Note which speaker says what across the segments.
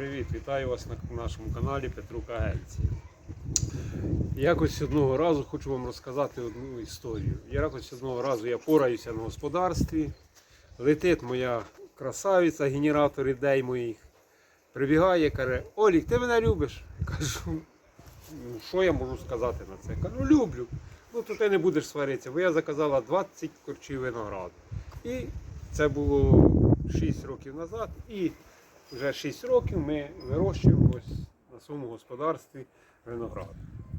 Speaker 1: привіт! Вітаю вас на нашому каналі Петрук Агенція. Якось одного разу хочу вам розказати одну історію. Якось одного разу я пораюся на господарстві, летить моя красавиця, генератор ідей моїх. Прибігає, каже, Олік, ти мене любиш? Кажу, ну що я можу сказати на це? Кажу, люблю. Ну то ти не будеш сваритися, бо я заказала 20 корчів винограду. І це було 6 років назад. І вже 6 років ми вирощуємо на своєму господарстві виноград.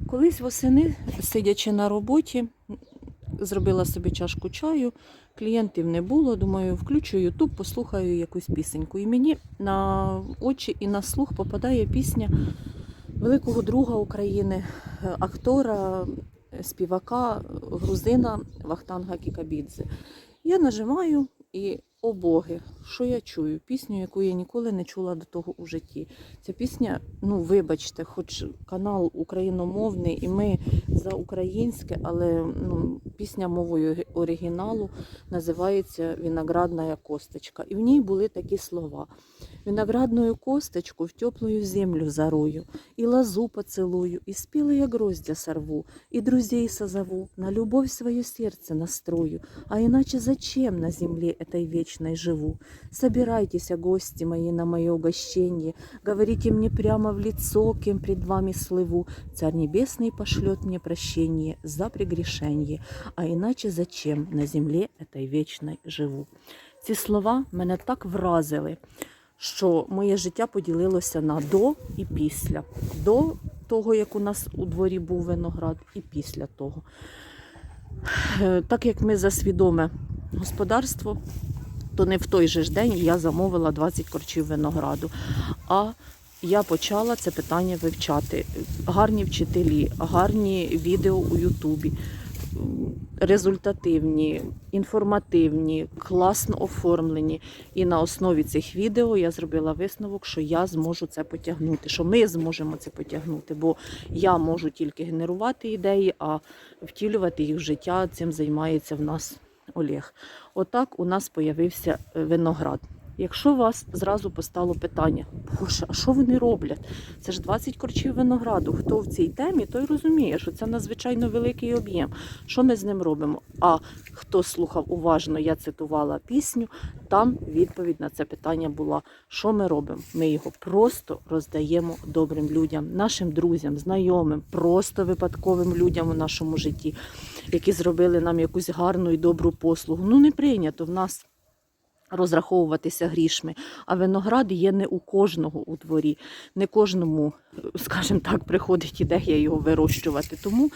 Speaker 2: Колись восени, сидячи на роботі, зробила собі чашку чаю, клієнтів не було. Думаю, включу Ютуб, послухаю якусь пісеньку. І мені на очі і на слух попадає пісня великого друга України, е, актора, е, співака, грузина Вахтанга Кікабідзе. Я нажимаю і о Боги, що я чую? Пісню, яку я ніколи не чула до того у житті. Ця пісня, ну вибачте, хоч канал україномовний, і ми за українське, але ну, пісня мовою оригіналу називається Віноградна косточка. І в ній були такі слова: Виноградную косточку в теплую землю зарою, и лозу поцелую, и спелые гроздья сорву, и друзей созову, на любовь свое сердце настрою, а иначе зачем на земле этой вечной живу? Собирайтесь, гости мои, на мое угощение, говорите мне прямо в лицо, кем пред вами слыву. Царь Небесный пошлет мне прощение за прегрешение, а иначе зачем на земле этой вечной живу? Ці слова мене так вразили, що моє життя поділилося на до і після. До того, як у нас у дворі був виноград, і після того. Е, Так як ми за свідоме господарство, то не в той же ж день я замовила 20 корчів винограду. А я почала це питання вивчати. Гарні вчителі, гарні відео у Ютубі, результативні, інформативні, класно оформлені. І на основі цих відео я зробила висновок, що я зможу це потягнути, що ми зможемо це потягнути, бо я можу тільки генерувати ідеї, а втілювати їх в життя цим займається в нас Олег. Отак у нас появився е, виноград. Якщо у вас зразу постало питання, Боже, а що вони роблять? Це ж 20 корчів винограду. Хто в цій темі, той розуміє, що це надзвичайно великий об'єм. Що ми з ним робимо? А хто слухав уважно, я цитувала пісню, там відповідь на це питання була: що ми робимо? Ми його просто роздаємо добрим людям, нашим друзям, знайомим, просто випадковим людям у нашому житті, які зробили нам якусь гарну і добру послугу. Ну не прийнято в нас розраховуватися грішми. А виноград є не у кожного у дворі, не кожному, скажімо так, приходить ідея його вирощувати. Тому,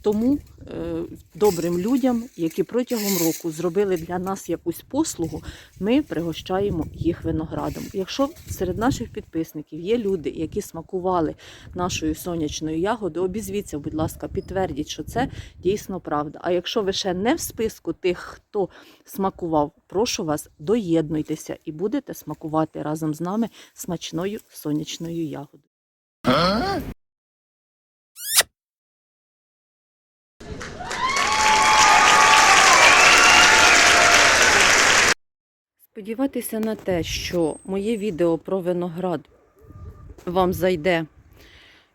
Speaker 2: тому е, добрим людям, які протягом року зробили для нас якусь послугу, ми пригощаємо їх виноградом. Якщо серед наших підписників є люди, які смакували нашою сонячною ягодою, обізвіться, будь ласка, підтвердіть, що це дійсно правда. А якщо ви ще не в списку тих, хто смакував, прошу вас, доєднуйтеся і будете смакувати разом з нами смачною сонячною ягодою. Сподіватися на те, що моє відео про виноград вам зайде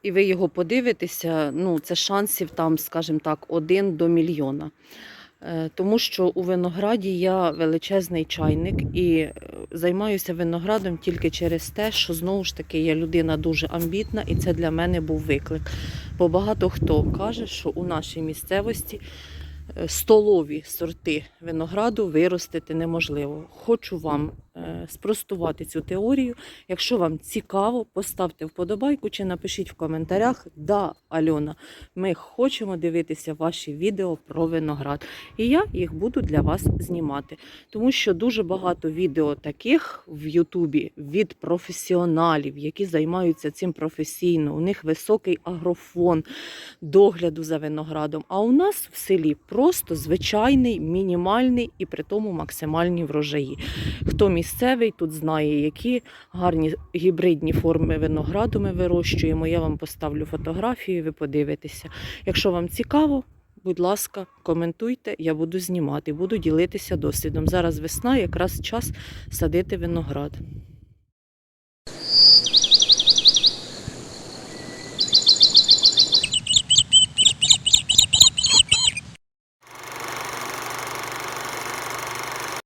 Speaker 2: і ви його подивитеся, ну це шансів там, скажімо так, один до мільйона. Е, Тому що у винограді я величезний чайник і е, займаюся виноградом тільки через те, що знову ж таки я людина дуже амбітна, і це для мене був виклик. Бо багато хто каже, що у нашій місцевості столові сорти винограду виростити неможливо. Хочу вам е, спростувати цю теорію. Якщо вам цікаво, поставте вподобайку чи напишіть в коментарях Да, Альона, ми хочемо дивитися ваші відео про виноград. І я їх буду для вас знімати. Тому що дуже багато відео таких в Ютубі від професіоналів, які займаються цим професійно. У них високий агрофон догляду за виноградом. А у нас в селі просто звичайний, мінімальний і при тому максимальні врожаї. Хто місцевий, тут знає, які гарні гібридні форми винограду ми вирощуємо. Я вам поставлю фотографію, ви подивитеся. Якщо вам цікаво, будь ласка, коментуйте, я буду знімати, буду ділитися досвідом. Зараз весна, якраз час садити виноград.